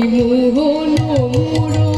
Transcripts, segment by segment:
মোহন মুরো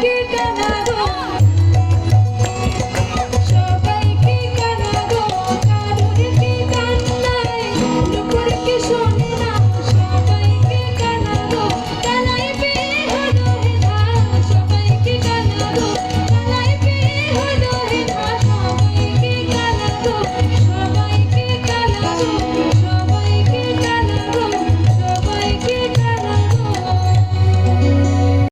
ঠিকানা গো